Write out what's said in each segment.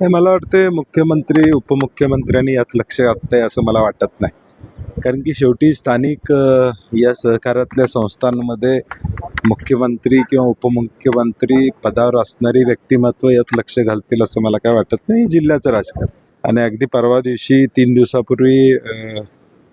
नाही मला वाटते मुख्यमंत्री उपमुख्यमंत्र्यांनी यात लक्ष घातलं आहे असं मला वाटत नाही. कारण की शेवटी स्थानिक या सहकारातल्या संस्थांमध्ये मुख्यमंत्री किंवा उपमुख्यमंत्री पदावर असणारी व्यक्तिमत्व यात लक्ष घालतील असं मला काय वाटत नाही. जिल्ह्याचं राजकारण. आणि अगदी परवा दिवशी तीन दिवसापूर्वी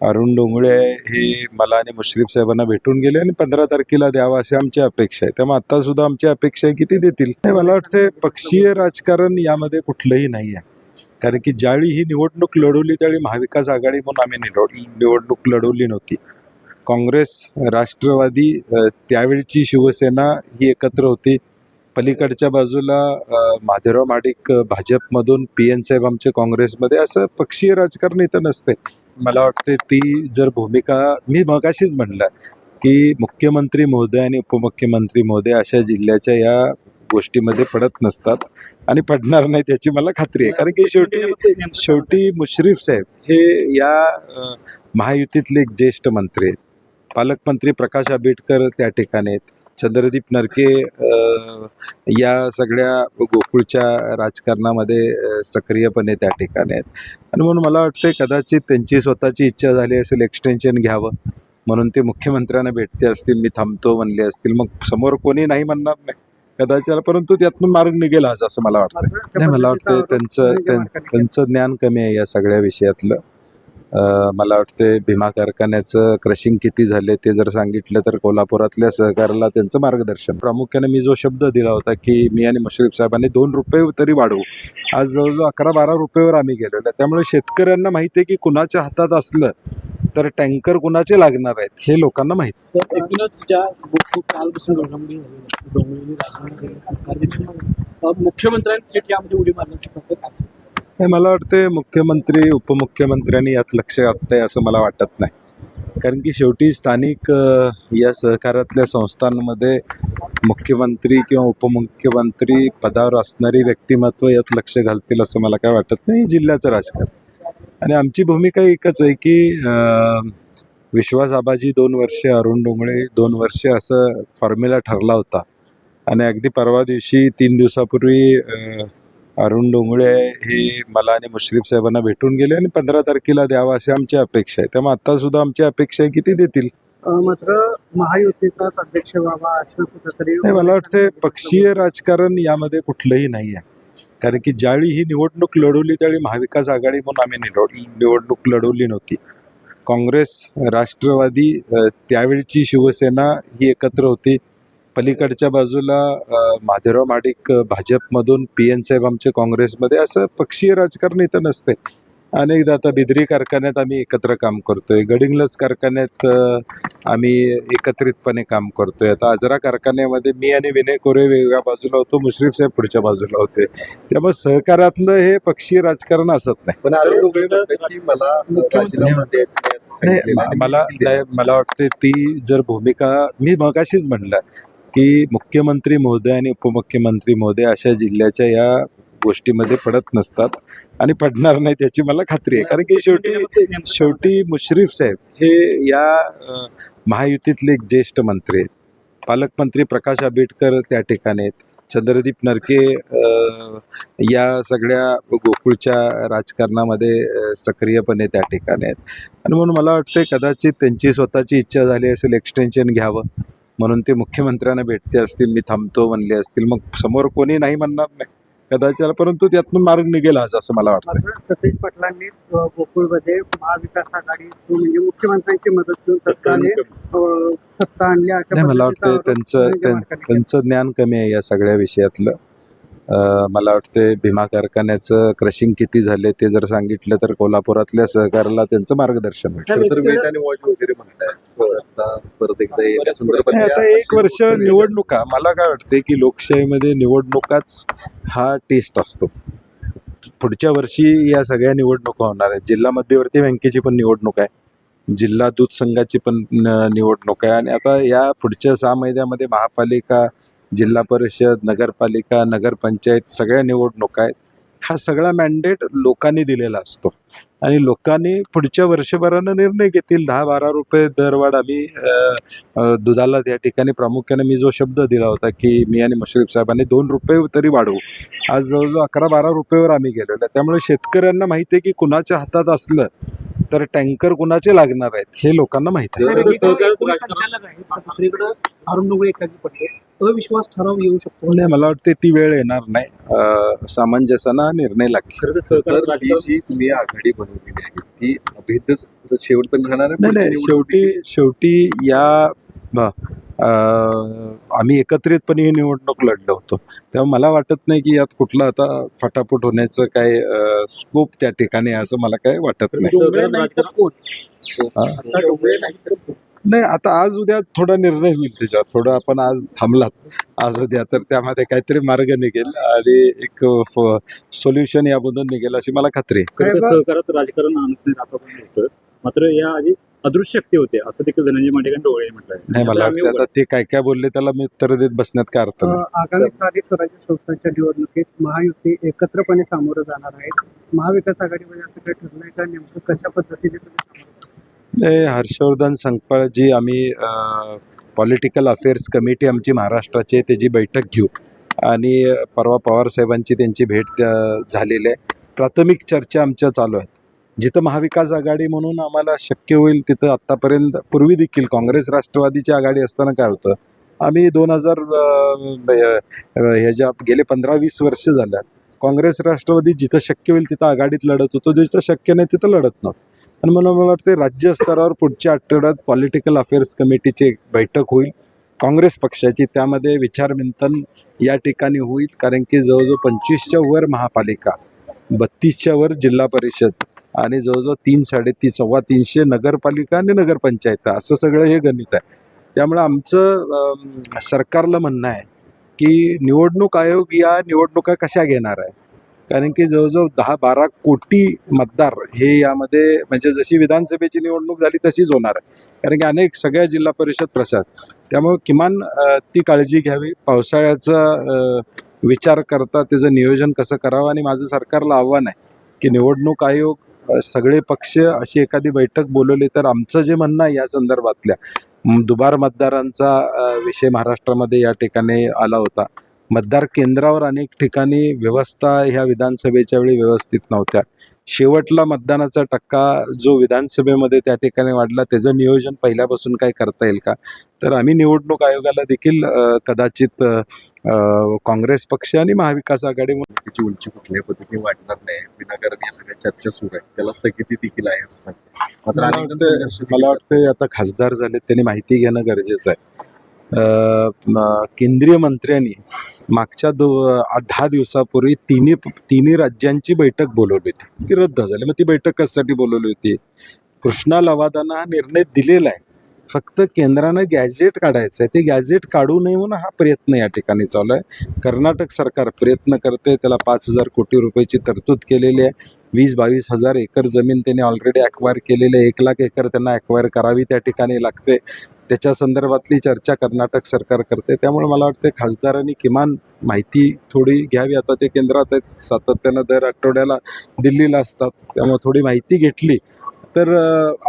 अरुण डोंगळे हे मला आणि मुश्रीफ साहेबांना भेटून गेले आणि पंधरा तारखेला द्यावा अशी आमची अपेक्षा आहे. त्यामुळे आता सुद्धा आमची अपेक्षा आहे की ते देतील. मला वाटतं पक्षीय राजकारण यामध्ये कुठलंही नाही आहे. कारण की ज्यावेळी ही निवडणूक लढवली त्यावेळी महाविकास आघाडी म्हणून आम्ही निवड निवडणूक लढवली नव्हती. काँग्रेस राष्ट्रवादी त्यावेळची शिवसेना ही एकत्र होती. पलीकडच्या बाजूला माधेराव माधवराव भाजपमधून पी एन साहेब आमचे काँग्रेसमध्ये. असं पक्षीय राजकारण इथं नसते मला वाटते ती जर भूमिका मी मगाशीच म्हणलं की मुख्यमंत्री महोदय आणि उपमुख्यमंत्री महोदय अशा जिल्ह्याच्या या गोष्टीमध्ये पडत नसतात आणि पडणार नाही त्याची मला खात्री आहे. कारण की शेवटी शेवटी मुश्रीफ साहेब हे या महायुतीतले एक ज्येष्ठ मंत्री आहेत. पालकमंत्री प्रकाश आंबेडकर त्या ठिकाणी आहेत. चंद्रदीप नरके या सगळ्या गोकुळच्या राजकारणामध्ये सक्रियपणे त्या ठिकाणी आहेत. आणि म्हणून मला वाटतं कदाचित त्यांची स्वतःची इच्छा झाली असेल एक्सटेन्शन घ्यावं म्हणून ते मुख्यमंत्र्यांना भेटते असतील मी थांबतो म्हणले असतील. मग समोर कोणी नाही म्हणणार नाही. कदाचित परंतु त्यातून मार्ग निघेल आज असं मला वाटतं नाही मला वाटतं त्यांचं त्यांचं ज्ञान कमी आहे या सगळ्या विषयातलं. मला वाटते भीमा कारखान्याचं क्रशिंग किती झाले ते जर सांगितलं तर कोल्हापुरातल्या सहकाराला त्यांचं मार्गदर्शन. प्रामुख्याने मी जो शब्द दिला होता की मी आणि मुश्रीफ साहेबांनी दोन रुपये तरी वाढवू. आज जवळजवळ अकरा बारा रुपयेवर आम्ही गेलेलो आहे. त्यामुळे शेतकऱ्यांना माहिती आहे की कुणाच्या हातात असलं तर टँकर कुणाचे लागणार आहेत हे लोकांना माहिती एकूणच ज्या गोष्टी कालपासून घडामोडी मुख्यमंत्र्यांनी थेट यामध्ये उडी मारण्याची नाही मला वाटते मुख्यमंत्री उपमुख्यमंत्र्यांनी यात लक्ष घातलं आहे असं मला वाटत नाही. कारण की शेवटी स्थानिक या सहकारातल्या संस्थांमध्ये मुख्यमंत्री किंवा उपमुख्यमंत्री पदावर असणारी व्यक्तिमत्व यात लक्ष घालतील असं मला काय वाटत नाही. जिल्ह्याचं राजकारण. आणि आमची भूमिका एकच आहे की विश्वास आबाजी दोन वर्षे अरुण डोंगळे दोन वर्षे असं फॉर्म्युला ठरला होता. आणि अगदी परवा दिवशी तीन दिवसापूर्वी अरुण डोंगळे हे मला आणि मुश्रीफ साहेबांना भेटून गेले आणि पंधरा तारखेला द्यावा अशी आमची अपेक्षा आहे. त्यामुळे आता सुद्धा आमची अपेक्षा आहे की ते देतील. मात्र महायुतीचाच अध्यक्ष व्हावा असं कुठंतरी नाही मला वाटतं पक्षीय राजकारण यामध्ये कुठलंही नाही आहे. कारण की ज्यावेळी ही निवडणूक लढवली त्यावेळी महाविकास आघाडी म्हणून आम्ही निवड निवडणूक लढवली नव्हती. काँग्रेस राष्ट्रवादी त्यावेळची शिवसेना ही एकत्र होती. पलीकडच्या बाजूला महाडिक अ, भाजपमधून पी एन साहेब आमचे काँग्रेसमध्ये असं पक्षीय राजकारण इथं नसते अनेकदा आता बिदरी कारखान्यात आम्ही एकत्र काम करतोय गडिंग्लज कारखान्यात आम्ही एकत्रितपणे काम करतोय. आता आजरा कारखान्यामध्ये मी आणि विनय कोरे वेगळ्या बाजूला होतो मुश्रीफ साहेब पुढच्या बाजूला होते. त्यामुळे सहकारातलं हे पक्षीय राजकारण असत नाही. पण मला मला वाटते ती जर भूमिका मी मगाशीच म्हणलं की मुख्यमंत्री महोदय आणि उपमुख्यमंत्री महोदय अशा जिल्ह्याच्या या गोष्टीमध्ये पडत नसतात आणि पडणार नाही त्याची मला खात्री आहे. कारण की शेवटी शेवटी मुश्रीफ साहेब हे या महायुतीतले एक ज्येष्ठ मंत्री आहेत. पालकमंत्री प्रकाश आंबेडकर त्या ठिकाणी आहेत. चंद्रदीप नरके या सगळ्या गोकुळच्या राजकारणामध्ये सक्रियपणे त्या ठिकाणी आहेत. आणि म्हणून मला वाटतं कदाचित त्यांची स्वतःची इच्छा झाली असेल एक्सटेन्शन घ्यावं. म्हणून ते मुख्यमंत्र्यांना भेटते असतील मी थांबतो म्हणले असतील. मग समोर कोणी नाही म्हणणार नाही. कदाचित परंतु त्यातून मार्ग निघेल आज असं मला वाटतं सतीश पाटलांनी गोकुळमध्ये महाविकास आघाडी म्हणजे मुख्यमंत्र्यांची मदत घेऊन सत्ता आणली मला वाटतं त्यांचं केला. त्यांचं ज्ञान कमी आहे या सगळ्या विषयातलं. मला वाटतं भीमा कारखान्याचं क्रशिंग किती झाले ते जर सांगितलं तर कोल्हापुरातल्या सहकाराला त्यांचं मार्गदर्शन म्हणताय आता एक वर्ष निवडणुका. मला काय वाटते की लोकशाहीमध्ये निवडणुकाच हा टेस्ट असतो. पुढच्या वर्षी या सगळ्या निवडणुका होणार आहेत. जिल्हा मध्यवर्ती बँकेची पण निवडणूक आहे. जिल्हा दूध संघाची पण निवडणूक आहे. आणि आता या पुढच्या सहा महिन्यामध्ये महापालिका जिल्हा परिषद नगरपालिका नगरपंचायत सगळ्या निवडणुका आहेत. हा सगळा मॅन्डेट लोकांनी दिलेला असतो. आणि लोकांनी पुढच्या वर्षभरानं निर्णय घेतील. दहा बारा रुपये दरवाढ आम्ही दुधाला त्या ठिकाणी प्रामुख्याने मी जो शब्द दिला होता की मी आणि मुश्रीफ साहेबांनी दोन रुपये तरी वाढवू. आज जवळजवळ अकरा बारा रुपयेवर आम्ही गेलेलो. आहे त्यामुळे शेतकऱ्यांना माहिती आहे की कुणाच्या हातात असलं तर टँकर कुणाचे लागणार आहेत हे लोकांना माहिती आहे. अविश्वास ठराव येऊ शकतो. नाही मला वाटते ती वेळ येणार नाही. सामंजस्यानं हा निर्णय लागेल. तर ही जी तुम्ही आघाडी बनवलेली आहे ती अभेदच शेवटपर्यंत राहणार नाही नाही निवडणूक शेवटी शेवटी या आम्ही एकत्रितपणे ही निवडणूक लढलो होतो. तेव्हा मला वाटत नाही की यात कुठलं आता फटाफट होण्याचं काय स्कोप त्या ठिकाणी आहे असं मला काय वाटत नाही. नाही? आता आता आज उद्या थोडा निर्णय होईल त्याच्यावर. थोडं आपण आज थांबलात. आज उद्या तर त्यामध्ये काहीतरी मार्ग निघेल आणि एक सोल्युशन यामधून निघेल अशी मला खात्री आहे. सहकारात राजकारण होतं. मात्र या आधी अदृश्य शक्ती होते. असं देखील धनंजय मांडेकर डोळे नाही मला आता वाटतं आता ते काय काय बोलले त्याला मी उत्तर देत बसण्यात काय अर्थ नाही. अ, आगामी स्थानिक स्वराज्य संस्थांच्या निवडणुकीत महायुती एकत्रपणे सामोरं जाणार आहे महाविकास आघाडीमध्ये असं काही ठरलंय का? नेमकं कशा पद्धतीने तुम्ही सामोरं जाणार? हे हर्षवर्धन संकपाळ जी आम्ही पॉलिटिकल अफेअर्स कमिटी आमची महाराष्ट्राची आहे त्याची बैठक घेऊ. आणि परवा पवारसाहेबांची त्यांची भेट त्या झालेली आहे. प्राथमिक चर्चा आमच्या चालू आहेत. जिथं महाविकास आघाडी म्हणून आम्हाला शक्य होईल तिथं आत्तापर्यंत पूर्वी देखील काँग्रेस राष्ट्रवादीची आघाडी असताना काय होतं आम्ही दोन हजार ह्याच्या गेले पंधरा वीस वर्ष झाल्या काँग्रेस राष्ट्रवादी जिथं शक्य होईल तिथं आघाडीत लढत होतो. जिथं शक्य नाही तिथं लढत नव्हतं. आणि मला मला वाटते राज्यस्तरावर पुढच्या आठवड्यात पॉलिटिकल अफेअर्स कमिटीची एक बैठक होईल. काँग्रेस पक्षाची. त्यामध्ये विचारविंतन या ठिकाणी होईल कारण की जवळजवळ पंचवीसच्या वर महापालिका बत्तीसच्या वर जिल्हा परिषद आणि जवळजवळ तीन साडेतीन सव्वा तीनशे नगरपालिका आणि नगरपंचायत. असं सगळं हे गणित आहे. त्यामुळे आमचं सरकारला म्हणणं आहे की निवडणूक आयोग या निवडणुका कशा घेणार आहे? कारण की जवळजवळ दहा बारा कोटी मतदार हे यामध्ये म्हणजे जशी विधानसभेची निवडणूक झाली तशीच होणार आहे. कारण की अनेक सगळ्या जिल्हा परिषद प्रशाद त्यामुळे किमान ती काळजी घ्यावी. पावसाळ्याचा विचार करता त्याचं नियोजन कसं करावं? आणि माझं सरकारला आव्हान आहे की निवडणूक आयोग सगळे पक्ष अशी एखादी बैठक बोलवली तर आमचं जे म्हणणं आहे या संदर्भातल्या दुबार मतदारांचा विषय महाराष्ट्रामध्ये या ठिकाणी आला होता. मतदार केंद्रावर अनेक ठिकाणी व्यवस्था ह्या विधानसभेच्या वेळी व्यवस्थित नव्हत्या. शेवटला मतदानाचा टक्का जो विधानसभेमध्ये त्या ठिकाणी वाढला त्याचं नियोजन पहिल्यापासून काय करता येईल का? तर आम्ही निवडणूक आयोगाला देखील कदाचित काँग्रेस पक्ष आणि महाविकास आघाडी तिची उंची कुठल्या पद्धतीने वाढणार नाही विनाकारण या सगळ्या चर्चा सुरू आहेत त्याला स्थगिती देखील आहे असं मात्र मला वाटतं- आता खासदार झाले त्यांनी माहिती घेणं गरजेचं आहे. केंद्रीय मंत्र्यांनी मागच्या दो आठ- दहा दिवसापूर्वी तिन्ही तिन्ही राज्यांची बैठक बोलवली होती. ती रद्द झाली. मग ती बैठक कशासाठी बोलवली होती? कृष्णा लवादांना हा निर्णय दिलेला आहे. फक्त केंद्रानं गॅझेट काढायचं आहे ते गॅझेट काढू नये म्हणून हा प्रयत्न या ठिकाणी चालू आहे. कर्नाटक सरकार प्रयत्न करते त्याला पाच हजार कोटी रुपयाची तरतूद केलेली आहे. वीस बावीस हजार एकर जमीन त्यांनी ऑलरेडी ॲक्वायर केलेली आहे. एक लाख एकर त्यांना ॲक्वायर करावी त्या ठिकाणी लागते. त्याच्या संदर्भातली चर्चा कर्नाटक सरकार करते. त्यामुळे मला वाटते खासदारांनी किमान माहिती थोडी घ्यावी. आता ते केंद्रात आहेत सातत्यानं दर आठवड्याला दिल्लीला असतात त्यामुळे थोडी माहिती घेतली. तर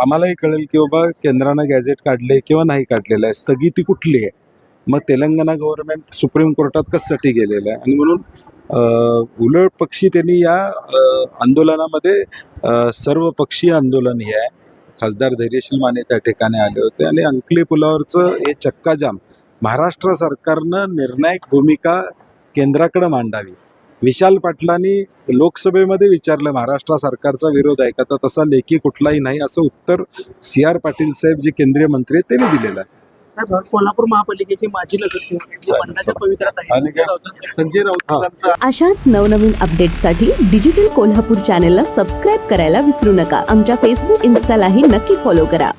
आम्हालाही कळेल की बाबा केंद्रानं गॅझेट काढले किंवा नाही काढलेलं आहे स्थगिती कुठली आहे? मग तेलंगणा गव्हर्नमेंट सुप्रीम कोर्टात कशासाठी गेलेलं आहे? आणि म्हणून उलट पक्षी त्यांनी या आंदोलनामध्ये सर्व पक्षीय आंदोलन हे आहे. खासदार धैर्यशील माने त्या ठिकाणी आले होते. आणि अंकली पुलावरचं हे चक्काजाम महाराष्ट्र सरकारनं निर्णायक भूमिका केंद्राकडे मांडावी. विशाल पाटलांनी लोकसभेमध्ये विचारलं महाराष्ट्र सरकारचा विरोध आहे का? तर तसा लेखी कुठलाही नाही असं उत्तर सी आर पाटील साहेब जे केंद्रीय मंत्री आहेत त्यांनी दिलेलं आहे. साहेब, कोल्हापूर महापालिकेचे माजी? संजय राऊतांचा अशाच नवनवीन अपडेट्ससाठी डिजिटल कोल्हापूर चॅनेलला सबस्क्राईब करायला विसरू नका. आमच्या फेसबुक इन्स्टालाही नक्की फॉलो करा.